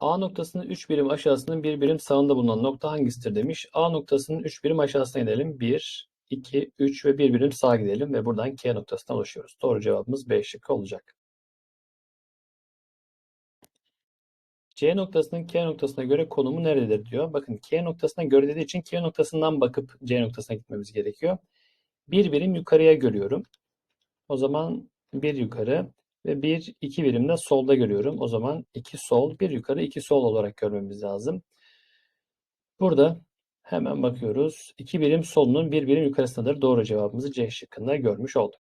A noktasının 3 birim aşağısının 1 birim sağında bulunan nokta hangisidir demiş. A noktasının 3 birim aşağısına gidelim. 1, 2, 3 ve 1 birim sağa gidelim ve buradan K noktasına ulaşıyoruz. Doğru cevabımız B şıkkı olacak. C noktasının K noktasına göre konumu nerededir diyor. Bakın K noktasına göre dediği için K noktasından bakıp C noktasına gitmemiz gerekiyor. Bir birim yukarıya görüyorum. O zaman bir yukarı ve bir iki birim de solda görüyorum. O zaman iki sol, bir yukarı, iki sol olarak görmemiz lazım. Burada hemen bakıyoruz. İki birim solunun bir birim yukarısındadır. Doğru cevabımızı C şıkkında görmüş olduk.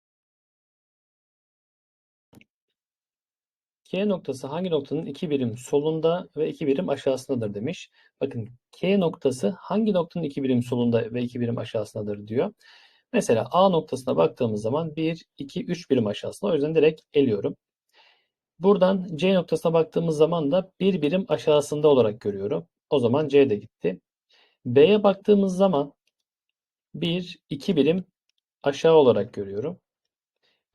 K noktası hangi noktanın iki birim solunda ve iki birim aşağısındadır demiş. Bakın K noktası hangi noktanın iki birim solunda ve iki birim aşağısındadır diyor. Mesela A noktasına baktığımız zaman 1, 2, 3 birim aşağısında. O yüzden direkt eliyorum. Buradan C noktasına baktığımız zaman da bir birim aşağısında olarak görüyorum. O zaman C de gitti. B'ye baktığımız zaman 1, 2 birim aşağı olarak görüyorum.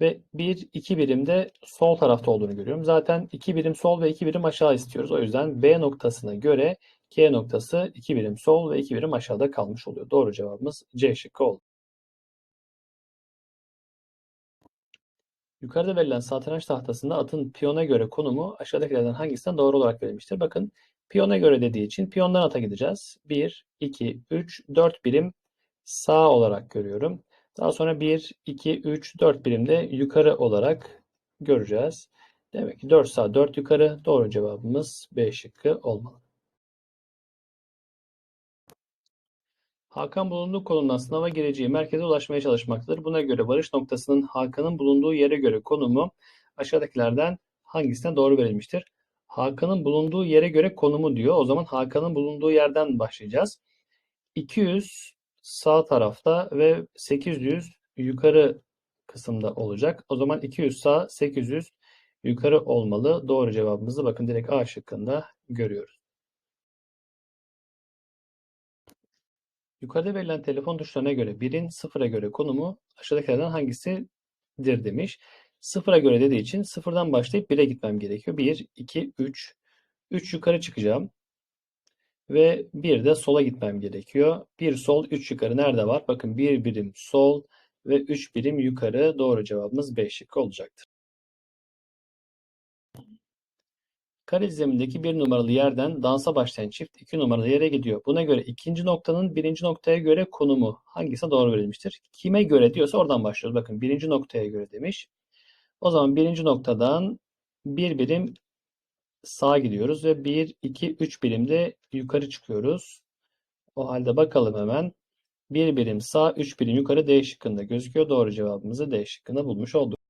Ve 1, 2 birim de sol tarafta olduğunu görüyorum. Zaten 2 birim sol ve 2 birim aşağı istiyoruz. O yüzden B noktasına göre K noktası 2 birim sol ve 2 birim aşağıda kalmış oluyor. Doğru cevabımız C şıkkı oldu. Yukarıda verilen satranç tahtasında atın piyona göre konumu aşağıdakilerden hangisinden doğru olarak verilmiştir? Bakın piyona göre dediği için piyondan ata gideceğiz. 1, 2, 3, 4 birim sağ olarak görüyorum. Daha sonra 1, 2, 3, 4 birim de yukarı olarak göreceğiz. Demek ki 4 sağ 4 yukarı doğru cevabımız B şıkkı olmalı. Hakan bulunduğu konumdan sınava gireceği merkeze ulaşmaya çalışmaktadır. Buna göre varış noktasının Hakan'ın bulunduğu yere göre konumu aşağıdakilerden hangisine doğru verilmiştir? Hakan'ın bulunduğu yere göre konumu diyor. O zaman Hakan'ın bulunduğu yerden başlayacağız. 200 sağ tarafta ve 800 yukarı kısımda olacak. O zaman 200 sağ, 800 yukarı olmalı. Doğru cevabımızı bakın direkt A şıkkında görüyoruz. Yukarıda verilen telefon tuşlarına göre birin sıfıra göre konumu aşağıdakilerden hangisidir demiş. Sıfıra göre dediği için sıfırdan başlayıp 1'e gitmem gerekiyor. 1, 2, 3. 3 yukarı çıkacağım. Ve bir de sola gitmem gerekiyor. 1 sol, 3 yukarı nerede var? Bakın 1 birim sol ve 3 birim yukarı. Doğru cevabımız B şıkkı olacaktır. Kare dizimindeki bir numaralı yerden dansa başlayan çift iki numaralı yere gidiyor. Buna göre ikinci noktanın birinci noktaya göre konumu hangisine doğru verilmiştir? Kime göre diyorsa oradan başlıyoruz. Bakın birinci noktaya göre demiş. O zaman birinci noktadan bir birim sağa gidiyoruz ve 1, 2, 3 birimde yukarı çıkıyoruz. O halde bakalım hemen. Bir birim sağ, 3 birim yukarı D şıkkında gözüküyor. Doğru cevabımızı D şıkkında bulmuş olduk.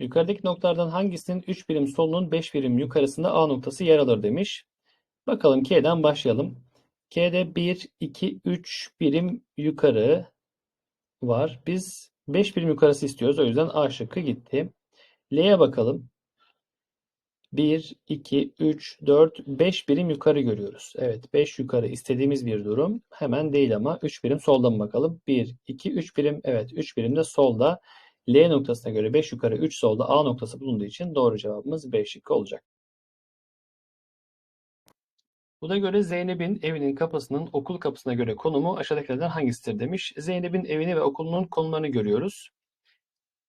Yukarıdaki noktalardan hangisinin 3 birim solunun 5 birim yukarısında A noktası yer alır demiş. Bakalım K'den başlayalım. K'de 1, 2, 3 birim yukarı var. Biz 5 birim yukarısı istiyoruz. O yüzden A şıkkı gitti. L'ye bakalım. 1, 2, 3, 4, 5 birim yukarı görüyoruz. Evet 5 yukarı istediğimiz bir durum. Hemen değil ama 3 birim soldan bakalım. 1, 2, 3 birim. Evet 3 birim de solda. L noktasına göre 5 yukarı 3 solda A noktası bulunduğu için doğru cevabımız B şıkkı olacak. Buna göre Zeynep'in evinin kapısının okul kapısına göre konumu aşağıdakilerden hangisidir demiş. Zeynep'in evini ve okulunun konumlarını görüyoruz.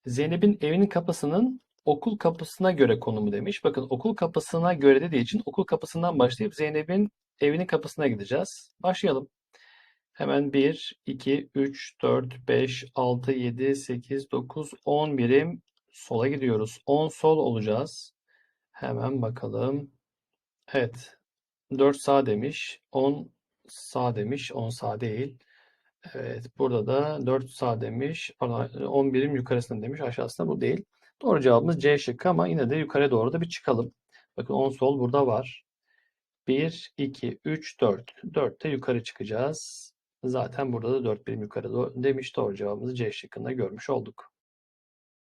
Zeynep'in evinin kapısının okul kapısına göre konumu demiş. Bakın okul kapısına göre dediği için okul kapısından başlayıp Zeynep'in evinin kapısına gideceğiz. Başlayalım. Hemen 1, 2, 3, 4, 5, 6, 7, 8, 9, 10 birim sola gidiyoruz. 10 sol olacağız. Hemen bakalım. Evet. 4 sağ demiş. 10 sağ demiş. 10 sağ değil. Evet. Burada da 4 sağ demiş. Pardon, 10 birim yukarısında demiş. Aşağısında bu değil. Doğru cevabımız C şıkkı ama yine de yukarı doğru da bir çıkalım. Bakın 10 sol burada var. 1, 2, 3, 4. 4 de yukarı çıkacağız. Zaten burada da 4 birim yukarı demiş. Doğru cevabımızı C şıkkında görmüş olduk.